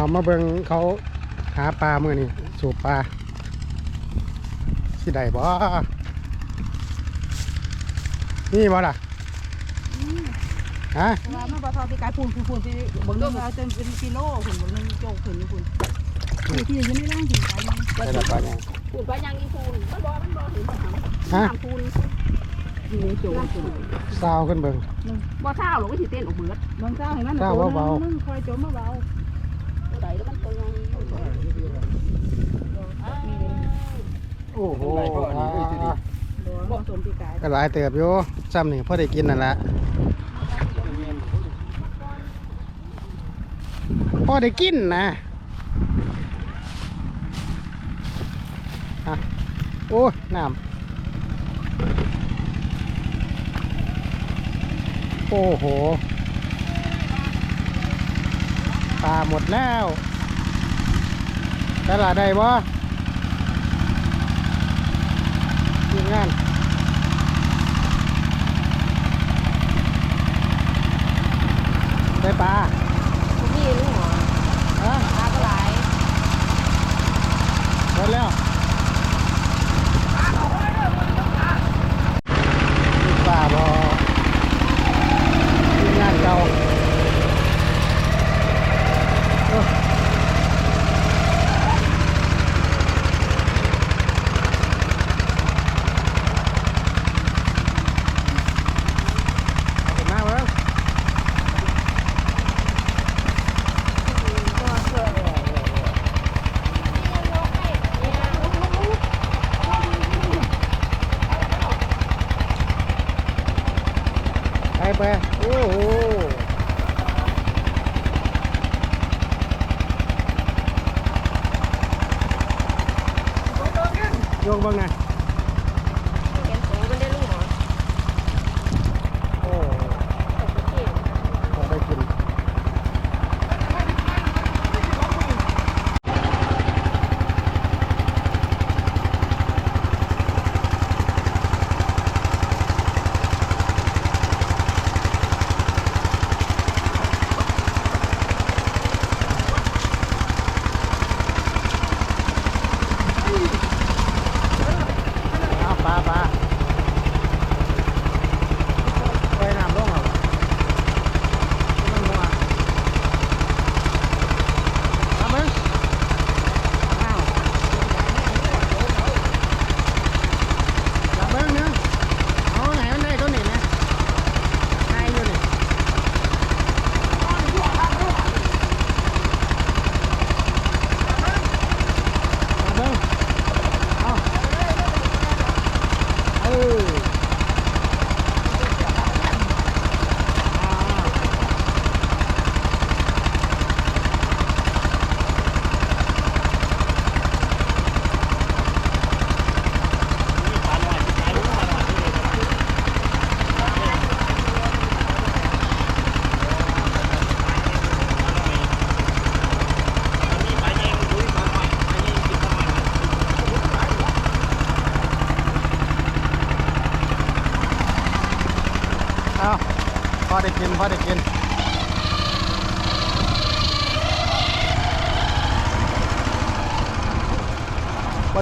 เอามาเบิ่งเขาหาปลาเมื่อนี่สูบปลาสิได้บ่นี่บ่ล่ะฮะแต่ว่ามันบ่เทอที่กายพูนพูนพูนที่บางนึงเอาจนเป็นกิโลคุณบางนึงโจกขึ้นนี่คุณที่ยังไม่ร่างถึงกายมันได้ละปลาเนี่ยปูนไปยังอีปูนมันบ่มันบ่ถึงบ่ฮะทำปูนนี่โจกขึ้นซาวขึ้นเบิ่งบ่เท่าหรอกว่าสิเต้นออกเบิดบางเจ้าเห็นมันนึงคอยโจมมาเบา ตัวใดแล้วมันตัวยัง โอ้โหบ่สมที่กายก็หลายเติบอยู่ซ้ำนี่พอได้กินนั่นละพอได้กินนะอะโอ้ยน้ำโอ้โหปลาหมดแล้ว ตลาดใดบ่ทีมงานได้ปลานี่ลูกหมอฮะปลาก็หลายหมดแล้ว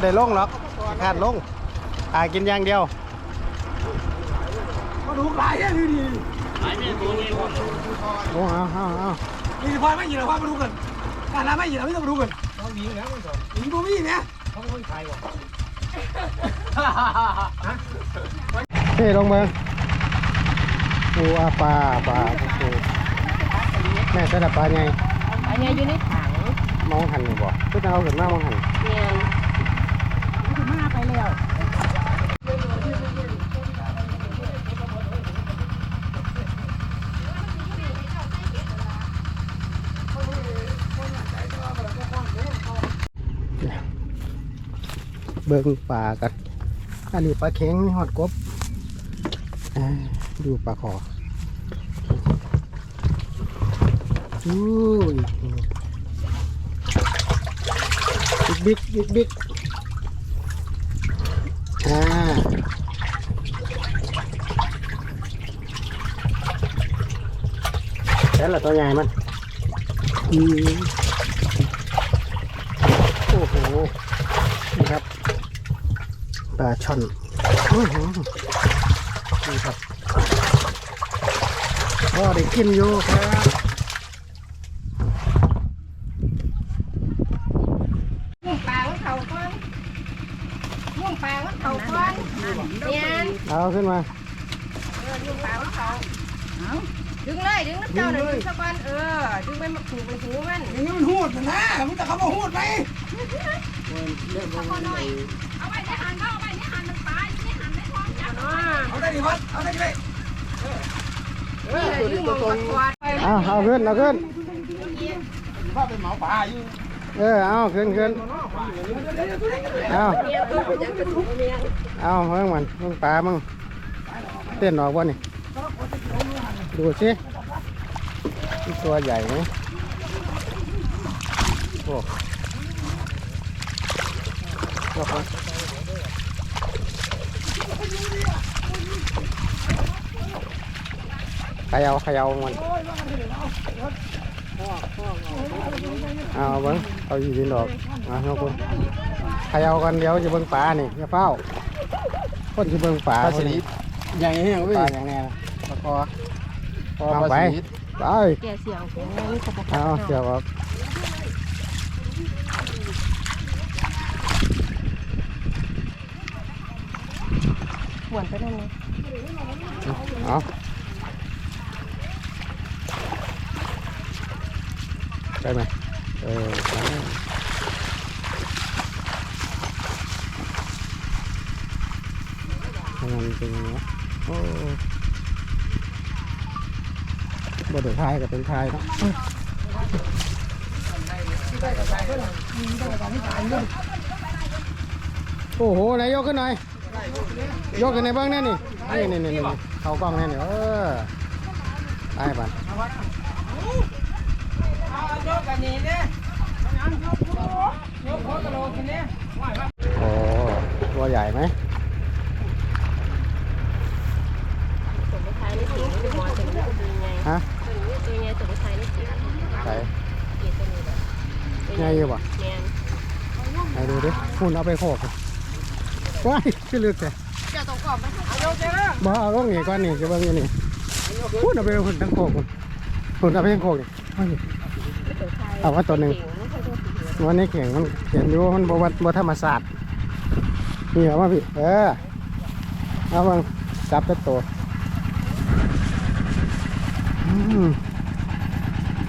ได้ลงหรอกขาดลงตายกินอย่างเดียวมาดูหลายอะดีดีโอ้เอาเอาเอามีพอไม่หยิบหรอว่ามาดูกันการน้ำไม่หยิบไม่ต้องมาดูกันเราหนีแล้วมันก่อนหนีบ่มีเนี่ยเฮ้ลงเมืองปูอาปลาปลาปูแม่ใส่ละปลาไงอันนี้อยู่ในถังมองหันอยู่บ่ก็จะเอาขึ้นมามองหันเนี่ยคือ มาไปแล้วเบิ่งปลากัน อันนี้ปลาเข็งหอดกบดูปลาขออู้ยบิ๊กบิ๊กบิ๊กบิ๊ก อ่าแล้วตัวใหญ่มันโอ้โหนี่ครับปลาช่อนนี่ครับพ่อได้กินอยู่ครับ เนี่ยเอาขึ้นมาเออยุ่งปลาของเขาเอาดึงเลยดึงน้ำเจ้าหน่อยดึงสักวันเออดึงไปมาผูกไปหูมันอย่างนี้มันหูดนะนะมึงจะเขามาหูดไหมเอาไว้ในหันเอาไว้ในหันมันปลาอยู่ในหันในท้องจับเนาะเอาได้ดิวัดเอาได้ดินี่เลยดึงมองประกวดเอาเอาขึ้นเอาขึ้นว่าเป็นหมาป่าอยู่ เออเอาขึ้นขึ้นเอาเมียตัวจะเมียเอาเพิ่งมันเพิ่งปลามึงเต้นออกวะนี่ดูสิตัวใหญ่ไหมโอ้โหเขยาเขยาวมัน เอาเบิ้งเอาอยู่ดินดอกมาเนาะคุณเขยากันเดี๋ยวจะเบิ้งปลานี่อย่าเฝ้าคนจะเบิ้งปลาปลาคสนลินี้ดอย่างนี้อย่างปนี้ลาอย่างแน่นะปลาคอพอเอาปลาไปสลิดไปแกเสียวของนี่เขาบอกเอาเสียบออกหวนไปนั่นไงเอาไปไหมเออไปทำงา นเป็นยังไงวะโอ้บทเดือดทายกับเป็นทายเนาะโอ้ โหไหนายกขึ้นหน่อยยกขึ้นในเบ้างแน่นี่นี่นี่นี่นี่เข้ากล้องแน่นี่เออไปป่ะเอายกกันนี่เนี่ยยกหัวกะโหลกกันเนี่ยโอ้ตัวใหญ่ไหมส่งไปขายในสิงห์หมอถึงจะเป็นไงฮะตัวนี้ตัวไงส่งไปขายในสิงห์ใส่เกียรตัวนี้แบบใหญ่อยู่ป่ะแมนไหนดูดิคุณเอาไปโขกว้ายชื่อลึกเลยเจ้าต้องกรอบไปเอายกเจ้านะบ่เอาลงนี่ก่อนนี่จะเบิ่งอยู่นี่คุณเอาไปคุณทั้งโขกคุณคุณเอาไปทั้งโขกนี่ เอาว่าตัวหนึ่งวันนี้เข่งมันเขียนอยู่มันบวัดบธรรมศาสตร์นี่เอามาพี่เออเอาบังจับตัวโต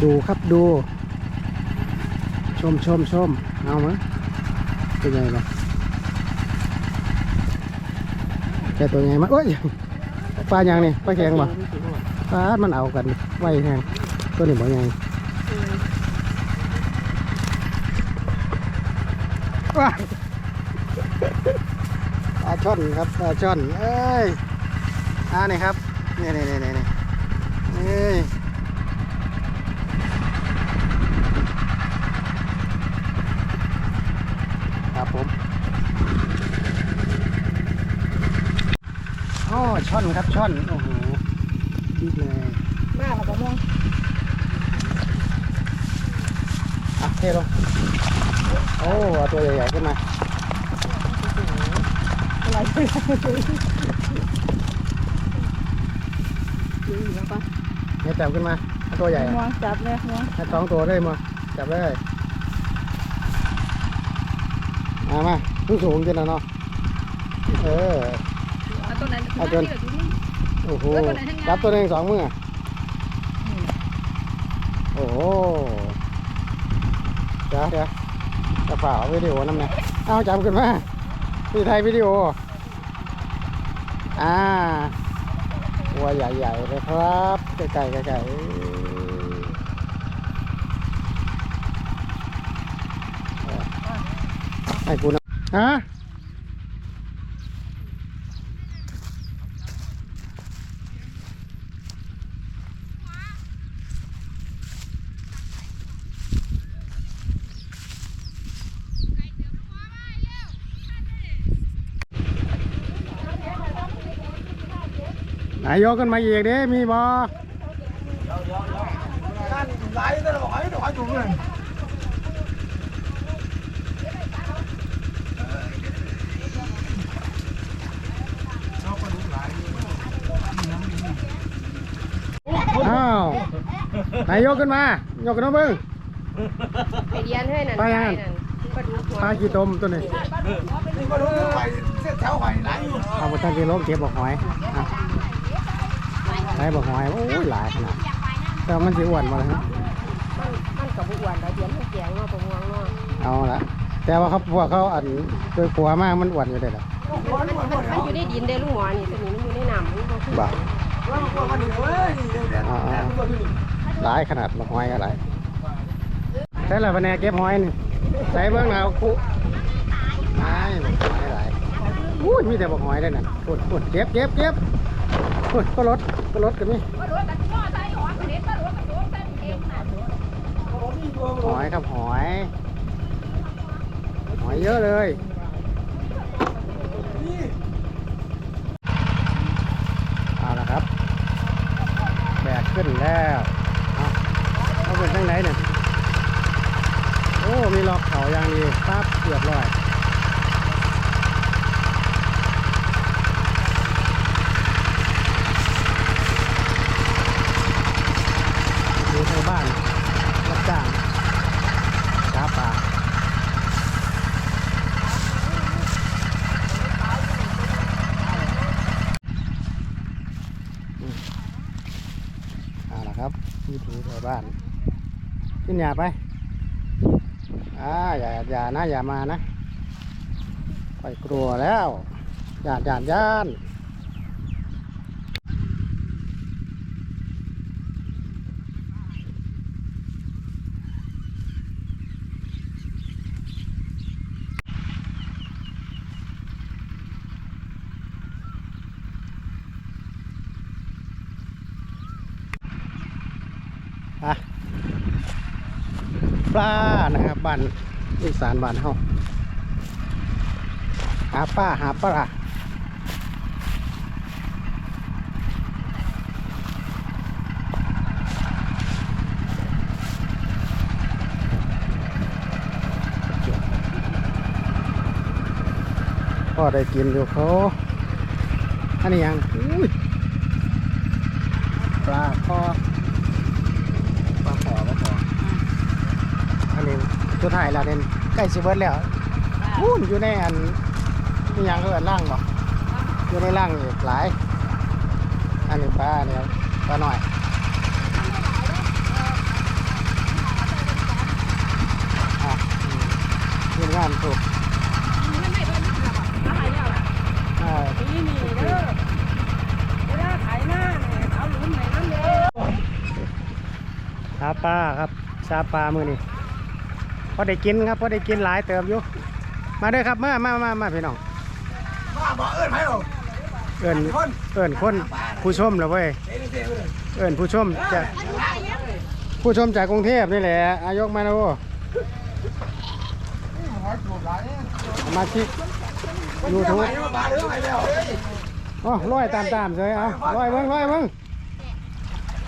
ดูครับดู ชมชมชมเอามั้ยเป็นไงล่ะแกตัวไงมาโอ้ยปลาอย่างนี่ปลาแข็งบ่ปลามันเอากันไว้แทงตัวนี้บ่ไง ว้ายปลาช่อนครับปลาช่อนเอ้ยอ่านี่ครับนี่นี่นี่นี่นี่เอ้ยครับผมอ๋อช่อนครับช่อนโอ้โหดีเลยแม่เราบอกมองอะเทลง โอ้เอาตัวใหญ่ๆขึ้นมาอะไรไปเนี่ยแต้มขึ้นมาเอาตัวใหญ่มองจับเลยมองให้สองตัวได้มั้จับเลยมามาสูงสูงๆจังนะเนาะเออ เอาตัวนั้นเอาจนโอ้โหรับตัวหนึ่งสองมือโอ้โหเดี๋ยวเดี๋ยว กระเป๋าวิดีโอน้ำเนี่ยเอาจับขึ้นมาพี่ไทยวิดีโอ อ่าตัวใหญ่ๆเลยครับไก่ไก่ไก่ให้กูนะฮะ นายกกันมาเอีกเด้มีบออ้าวนายกกันมายกกันน้องเบิ้งไปเรียนให้นั่นไปนั่นปลากี่ตมตัวนี้นี่ก็รู้ไปเส้นแถวหอยไหลเอาไปทางกิโลเก็บบหอย อะไหนบอกหอยโอ้ยหลายขนาดแต่ว่ามันสิอ้วนมาเลยฮะมันมันกับบุอ้วนไอเดียนให้แกงเนาะตัวม่วงเนาะเอาละแต่ว่าเขาพวกเขาอันโดยขัวมากมันอ้วนอยู่เลยล่ะมันมันมันอยู่ในดินเด้ลุงหมอนี่ตัวนี้มันอยู่ในน้ำมันบ่คือบ่าว่าพวกมันเฮ้ยนี่เดี๋ยวเดี๋ยวอ่าเดี๋ยวตัวนี้หลายขนาดบอกหอยอะไรใช่ละแผนกเก็บหอยนี่ใส่เบิ้งเอาคุไอ้บอกหอยหลายอุ้ยมีแต่บอกหอยได้น่ะพูดพูดเก็บเก็บเก็บ พูดก็รถก็รถกันนี่หอยครับหอย หอยเยอะเลยเอาละครับ แบกขึ้นแล้วเอาเป็นทั้งไหนเนี่ยโอ้ มีล็อกเขาอย่างดีปั๊บเรียบร้อยในบ้านรับจ้างหาปลาเอาละ ที่ถูแถวบ้าน ขึ้นหยาไปอ่าอย่าอย่านะอย่ามานะไปกลัวแล้วหย่านย่านย่านอะ ปลานะครับบ้านอีสานบ้านเฮาหาปลาหาปลาก็ได้กินอยู่เขาอันนี้ยังปลาคอปลาขอปลาขออันนี้ สุดท้ายแล้วเด่นใกล้สิเบิดแล้วอู้นอยู่ในอันนี่ยังก็เอินล่างบ่อยู่ในล่างอีกหลาย อันนี้ปลาเนี่ยปลาหน่อยอะอืมทีมงานถูกอ่านี่นี่เด้อเวลาขายหน้าเนี่ยเอาหลุมไหนน้ำเด้อชาปลาครับชาปลามือนี่พ อได้กินครับพอได้กินหลายเติมอยู่ มาเด้อครับมามามามาพี่น้องว่าบ่เอิ้นไผหรอกเอิญเอิญคนผู้ชมเหรอเว้ยเอ้ยเด้อเด้อเอิญผู้ชมจากผู้ชมจากกรุงเทพนี่แหละอายกมาดูหอยจูบหลายเนี่ยมาชิกยูทูบไปมาบาดเด้อไปแล้วอ๋อร้อยตามตามๆเลยเอาร้อยเบิ้งร้อยเบิ้ง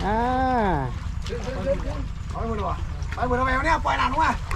อ่าไปหมดเลยว่ะไปหมดแล้วแมวเนี่ยปล่อยหลานลงมา